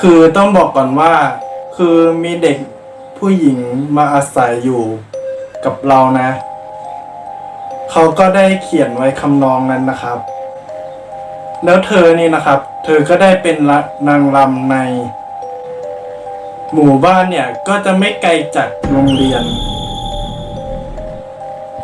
คือต้องบอกก่อนว่า คือมีเด็กผู้หญิงมาอาศัยอยู่กับเรานะ เขาก็ได้เขียนไว้คำนองนั้นนะครับ แล้วเธอนี่นะครับ เธอก็ได้เป็นนางรำใน หมู่บ้านเนี่ยก็จะไม่ไกลจากโรงเรียน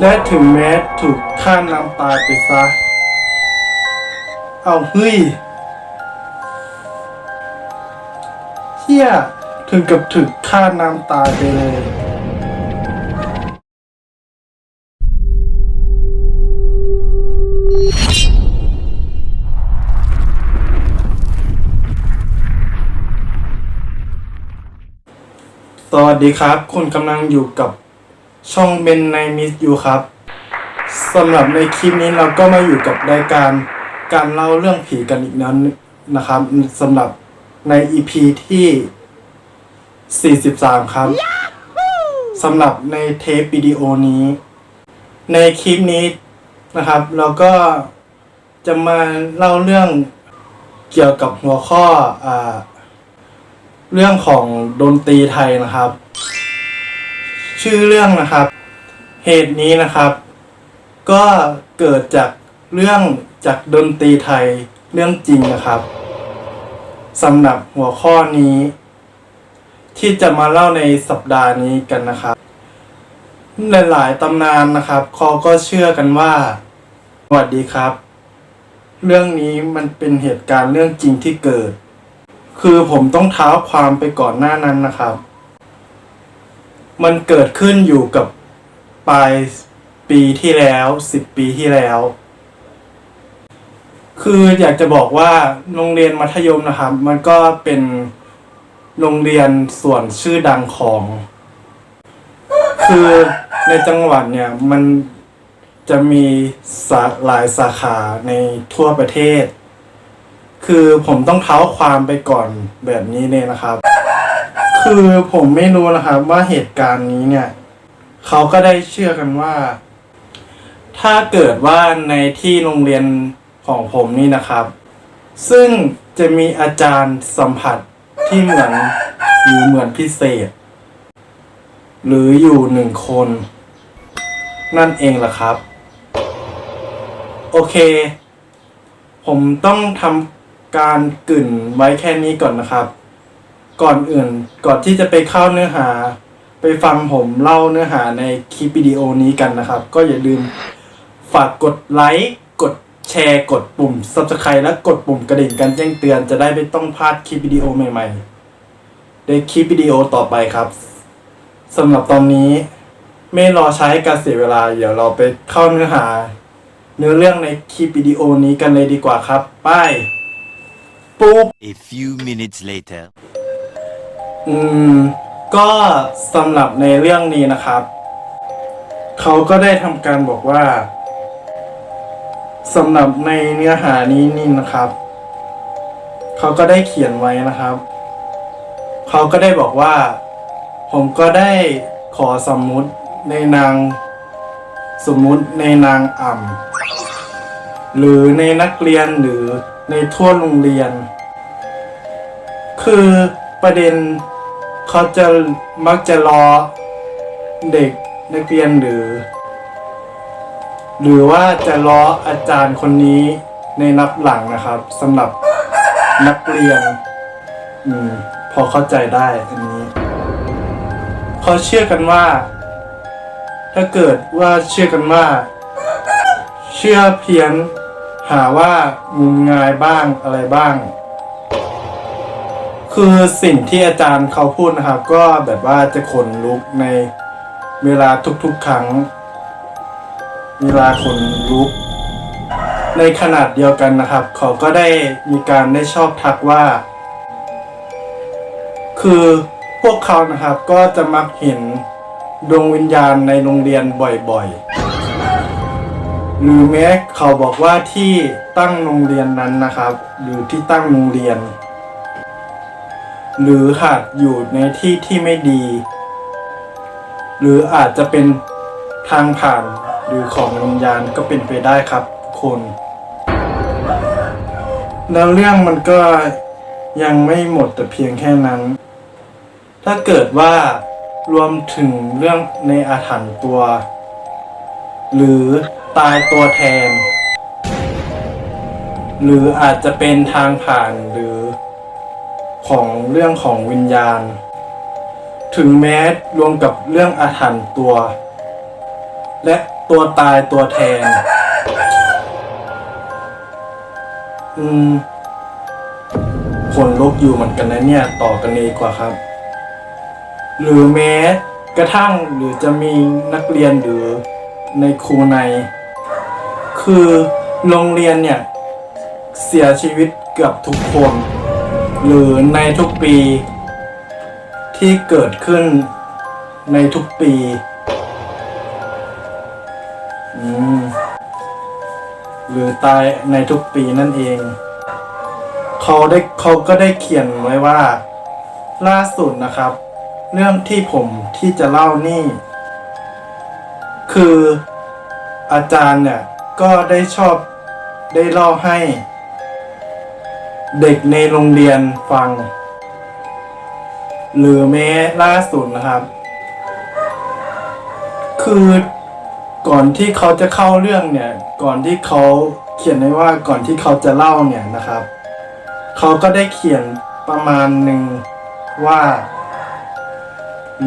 และถึงแม้ถูกฆ่าน้ำตายไปซะ เอาเฮ้ย ฮียถึงกับถึกฆ่าน้ำตายไปเลยสวัสดีครับ คุณกำลังอยู่กับช่องเบนในมิสยูครับสำหรับในคลิปนี้เราก็มาอยู่กับรายการการเล่าเรื่องผีกันอีกนั้นนะครับสำหรับ ใน EP ที่ 43 ครับสำหรับในเทปวิดีโอนี้ ในคลิปนี้นะครับ เราก็จะมาเล่าเรื่องเกี่ยวกับหัวข้ออ่าเรื่องของดนตรีไทยนะครับ ชื่อเรื่องนะครับ เหตุนี้นะครับ ก็เกิดจากเรื่องจากดนตรีไทยเรื่องจริงนะครับ สำหรับหัวข้อนี้ ที่จะมาเล่าในสัปดาห์นี้กันนะครับหลายๆตำนานนะครับเขาก็เชื่อกันว่าสวัสดีครับ เรื่องนี้มันเป็นเหตุการณ์เรื่องจริงที่เกิด คือผมต้องเท้าความไปก่อนหน้านั้นนะครับ มันเกิดขึ้นอยู่กับปลายปีที่แล้วสิบปีที่แล้ว คืออยากจะบอกว่าโรงเรียนมัธยมนะครับ มันก็เป็นโรงเรียนส่วนชื่อดังของ คือในจังหวัดเนี่ยมันจะมีสาหลายสาขาในทั่วประเทศ คือผมต้องเท้าความไปก่อนแบบนี้เลยนะครับ คือผมไม่รู้นะครับว่าเหตุการณ์นี้เนี่ยเขาก็ได้เชื่อกันว่า ถ้าเกิดว่าในที่โรงเรียน ของผมนี่นะครับ ซึ่งจะมีอาจารย์สัมผัสที่เหมือนอยู่เหมือนพิเศษ หรืออยู่หนึ่งคน นั่นเองล่ะครับ โอเค ผมต้องทำการกึ่นไว้แค่นี้ก่อนนะครับ ก่อนอื่นก่อนที่จะไปเข้าเนื้อหา ไปฟังผมเล่าเนื้อหาในคลิปวิดีโอนี้กันนะครับ ก็อย่าลืมฝากกดไลค์กด แชร์กดปุ่ม Subscribe และกดปุ่มกระดิ่งกันแจ้งเตือนจะได้ไม่ต้องพลาดคลิปวิดีโอใหม่ๆในคลิปวิดีโอต่อไปครับสำหรับตอนนี้ ไม่รอใช้การเสียเวลา เดี๋ยวเราไปเข้าเนื้อหา เนื้อเรื่องในคลิปวิดีโอนี้กันเลยดีกว่าครับไป้ายปุ๊บ A few minutes later. อืม ก็สำหรับในเรื่องนี้นะครับ เขาก็ได้ทำการบอกว่า สำหรับในเนื้อหานี้นี่นะครับ เขาก็ได้เขียนไว้นะครับ เขาก็ได้บอกว่า ผมก็ได้ขอสมมุติในนาง สมมุติในนางอ่ำหรือในนักเรียนหรือในทั่วโรงเรียน คือประเด็นเขาจะมักจะล้อเด็กนักเรียนหรือ หรือว่าจะล้ออาจารย์คนนี้ในนับหลังนะครับสำหรับนักเรียนอืมพอเข้าใจได้อันนี้เขาเชื่อกันว่า ถ้าเกิดว่าเชื่อกันว่า เชื่อเพี้ยนหาว่างมงายบ้างอะไรบ้าง คือสิ่งที่อาจารย์เขาพูดนะครับ ก็แบบว่าจะขนลุกในเวลาทุกๆครั้ง เวลาขนลุก ในขนาดเดียวกันนะครับ เขาก็ได้มีการได้ชอบทักว่า คือพวกเขานะครับก็จะมักเห็นดวงวิญญาณในโรงเรียนบ่อยๆ หรือแม้เขาบอกว่าที่ตั้งโรงเรียนนั้นนะครับ หรือที่ตั้งโรงเรียน หรือหากอยู่ในที่ที่ไม่ดี หรืออาจจะเป็นทางผ่าน หรือของวิญญาณก็เป็นไปได้ครับคนแล้วเรื่องมันก็ยังไม่หมดแต่เพียงแค่นั้น ถ้าเกิดว่ารวมถึงเรื่องในอาถรรพ์ตัว หรือตายตัวแทน หรืออาจจะเป็นทางผ่านหรือ ของเรื่องของวิญญาณ ถึงแม้รวมกับเรื่องอาถรรพ์ตัว และตัวตายตัวแทน อืมขนลุกอยู่เหมือนกันนะเนี่ย ต่อกันเลยดีกว่าครับ หรือแม้กระทั่งหรือจะมีนักเรียนหรือในครูใน คือโรงเรียนเนี่ย เสียชีวิตเกือบทุกคน หรือในทุกปีที่เกิดขึ้นในทุกปี หรือตายในทุกปีนั่นเอง เขาได้เขาก็ได้เขียนไว้ว่า ล่าสุดนะครับ เรื่องที่ผมที่จะเล่านี่ คืออาจารย์เนี่ย ก็ได้ชอบได้เล่าให้ เด็กในโรงเรียนฟัง หรือแม้ล่าสุดนะครับ คือ ก่อนที่เขาจะเข้าเรื่องเนี่ย ก่อนที่เขาเขียนไว้ว่าก่อนที่เขาจะเล่าเนี่ยนะครับ เขาก็ได้เขียนประมาณหนึ่งว่า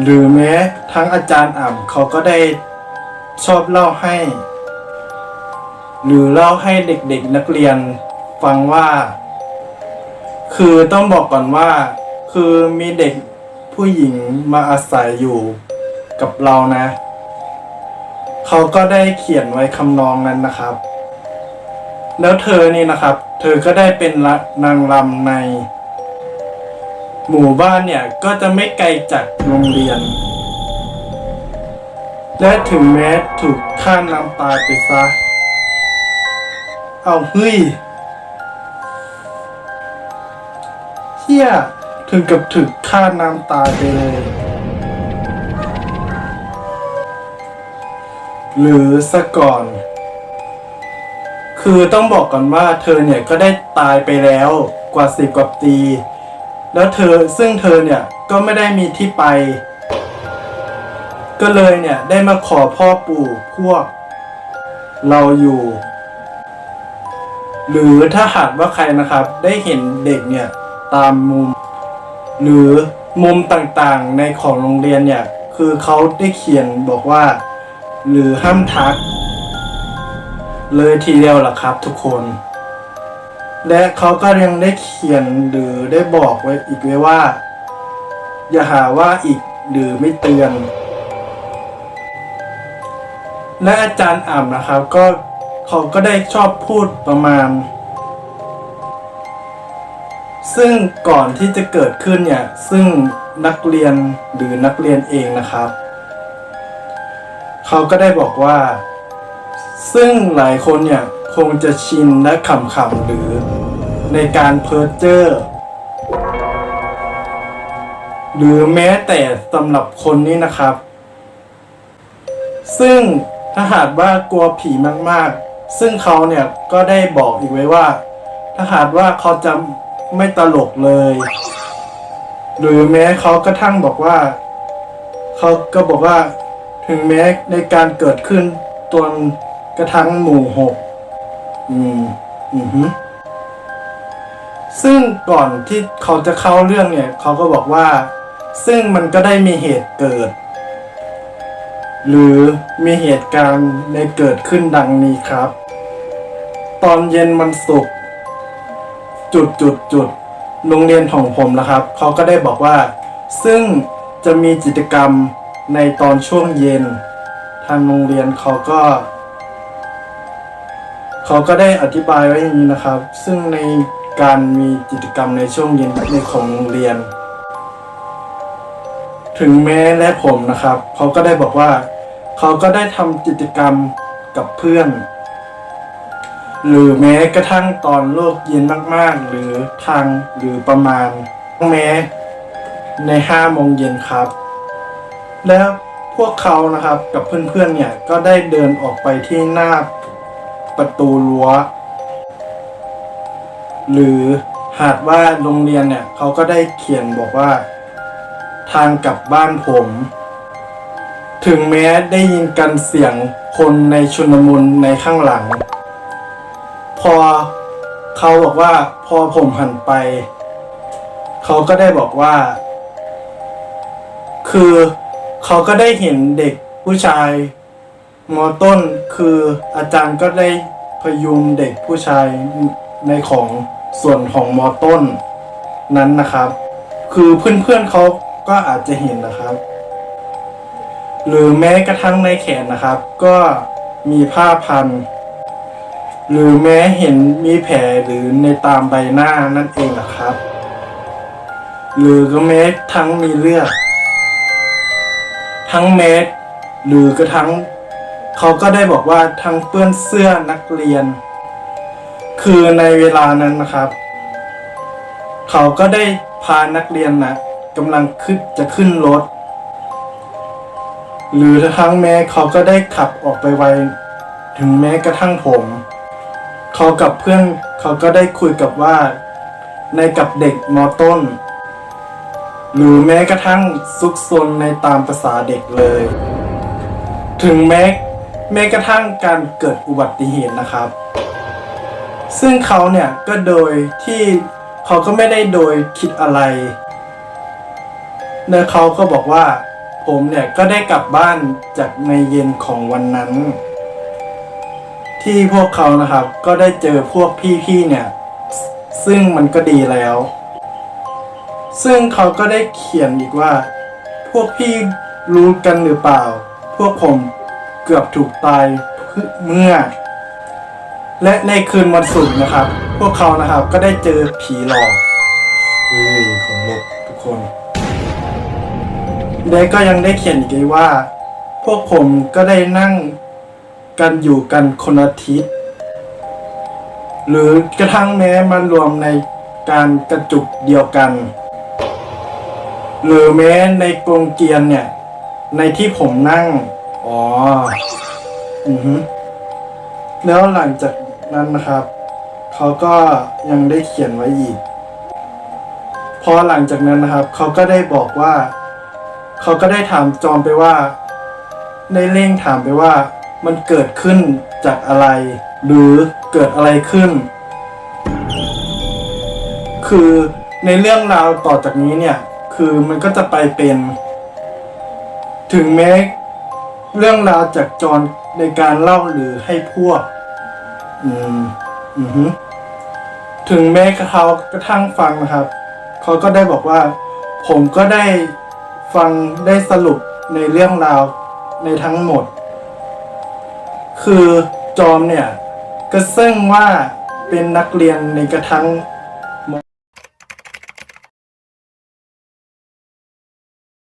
หรือแม้ทั้งอาจารย์อ่ำเขาก็ได้ชอบเล่าให้ หรือเล่าให้เด็กๆนักเรียนฟังว่า คือต้องบอกก่อนว่า คือมีเด็กผู้หญิงมาอาศัยอยู่กับเรานะ เขาก็ได้เขียนไว้คำนองนั้นนะครับ แล้วเธอนี่นะครับ เธอก็ได้เป็นละนางรำใน หมู่บ้านเนี่ยก็จะไม่ไกลจากโรงเรียน และถึงแม้ถูกฆ่าน้ำตายไปซะ เอาเฮ้ยเฮียถึงกับถึกฆ่าน้ำตายไปเลย หรือซะก่อน คือต้องบอกก่อนว่าเธอเนี่ยก็ได้ตายไปแล้วกว่าสิบกว่าปี แล้วเธอซึ่งเธอเนี่ยก็ไม่ได้มีที่ไป ก็เลยเนี่ยได้มาขอพ่อปู่พวก เราอยู่ หรือถ้าหากว่าใครนะครับ ได้เห็นเด็กเนี่ยตามมุม หรือมุมต่างๆในของโรงเรียนเนี่ย คือเขาได้เขียนบอกว่า หรือห้ามทัก เลยทีเดียวล่ะครับทุกคน และเขาก็ยังได้เขียนหรือได้บอกไว้อีกไว้ว่า อย่าหาว่าอีกหรือไม่เตือนและอาจารย์อ่ำนะครับก็เขาก็ได้ชอบพูดประมาณ ซึ่งก่อนที่จะเกิดขึ้นเนี่ย ซึ่งนักเรียนหรือนักเรียนเองนะครับ เขาก็ได้บอกว่า ซึ่งหลายคนเนี่ยคงจะชินและขำๆหรือในการเพ้อเจ้อหรือแม้แต่สำหรับคนนี้นะครับ ซึ่งถ้าหากว่ากลัวผีมากๆ ซึ่งเขาเนี่ยก็ได้บอกอีกไว้ว่า ถ้าหากว่าเขาจะไม่ตลกเลย หรือแม้เขากระทั่งบอกว่า เขาก็บอกว่า ถึงแม้ในการเกิดขึ้นตัวกระทั่งหมู่หกอืม อือฮึซึ่งก่อนที่เขาจะเข้าเรื่องเนี่ย เขาก็บอกว่า ซึ่งมันก็ได้มีเหตุเกิด หรือมีเหตุการณ์ในเกิดขึ้นดังนี้ครับ ตอนเย็นวันศุกร์จุดจุดจุดโรงเรียนของผมนะครับ เขาก็ได้บอกว่า ซึ่งจะมีกิจกรรม ในตอนช่วงเย็น ทางโรงเรียนเขาก็เขาก็ได้อธิบายไว้อย่างนี้นะครับ ซึ่งในการมีกิจกรรมในช่วงเย็นในของโรงเรียน ถึงแม้และผมนะครับเขาก็ได้บอกว่า เขาก็ได้ทำกิจกรรมกับเพื่อน หรือแม้กระทั่งตอนโลกเย็นมากๆ หรือทางหรือประมาณแม้ในห้าโมงเย็นครับ แล้วพวกเขานะครับกับเพื่อนๆเนี่ยก็ได้เดินออกไปที่หน้าประตูรั้ว หรือหากว่าโรงเรียนเนี่ยเขาก็ได้เขียนบอกว่า ทางกลับบ้านผม ถึงแม้ได้ยินกันเสียงคนในชุนมุนในข้างหลัง พอเขาบอกว่าพอผมหันไป เขาก็ได้บอกว่า คือ เขาก็ได้เห็นเด็กผู้ชายมอต้นคืออาจารย์ก็ได้พยุงเด็กผู้ชายในของส่วนของมอต้นนั้นนะครับ คือเพื่อนๆเขาก็อาจจะเห็นนะครับ หรือแม้กระทั่งในแขนนะครับ ก็มีผ้าพัน หรือแม้เห็นมีแผลหรือในตามใบหน้านั่นเองนะครับ หรือก็แม้ทั้งมีเลือด ทั้งเม็ดหรือกระทั่งเขาก็ได้บอกว่าทั้งเปื้อนเสื้อนักเรียน คือในเวลานั้นนะครับ เขาก็ได้พานักเรียนนะกำลังขึ้นจะขึ้นรถ หรือทั้งแม้เขาก็ได้ขับออกไปไวถึงแม้กระทั่งผม เขากับเพื่อนเขาก็ได้คุยกับว่า ในกับเด็กมอต้น หรือแม้กระทั่งซุกซนในตามภาษาเด็กเลย ถึงแม้แม้กระทั่งการเกิดอุบัติเหตุนะครับ ซึ่งเขาเนี่ยก็โดยที่เขาก็ไม่ได้โดยคิดอะไรและเขาก็บอกว่าผมเนี่ยก็ได้กลับบ้านจากในเย็นของวันนั้น ที่พวกเขานะครับก็ได้เจอพวกพี่ๆเนี่ย ซึ่งมันก็ดีแล้ว ซึ่งเขาก็ได้เขียนอีกว่า พวกพี่รู้กันหรือเปล่า พวกผมเกือบถูกตายเมื่อ และในคืนวันศุกร์นะครับ พวกเขานะครับก็ได้เจอผีหลอกเฮ้ยของลบทุกคนและก็ยังได้เขียนอีกด้วยว่า พวกผมก็ได้นั่งกันอยู่กันคนละทิศหรือกระทั่งแม้มารวมในการกระจุกเดียวกัน หรือแม้ในกรงเกียนเนี่ย ในที่ผมนั่ง อ๋อ อือฮึแล้วหลังจากนั้นนะครับ เขาก็ยังได้เขียนไว้อีก พอหลังจากนั้นนะครับ เขาก็ได้บอกว่า เขาก็ได้ถามจอมไปว่าได้เร่งถามไปว่า มันเกิดขึ้นจากอะไร หรือเกิดอะไรขึ้น คือในเรื่องราวต่อจากนี้เนี่ย คือมันก็จะไปเป็น ถึงแม้เรื่องราวจากจรในการเล่าหรือให้พวก อืม อือฮึถึงแม้เขากระทั่งฟังนะครับ เขาก็ได้บอกว่า ผมก็ได้ฟังได้สรุปในเรื่องราวในทั้งหมด คือจอมเนี่ย ก็ซึ่งว่าเป็นนักเรียนในกระทั่ง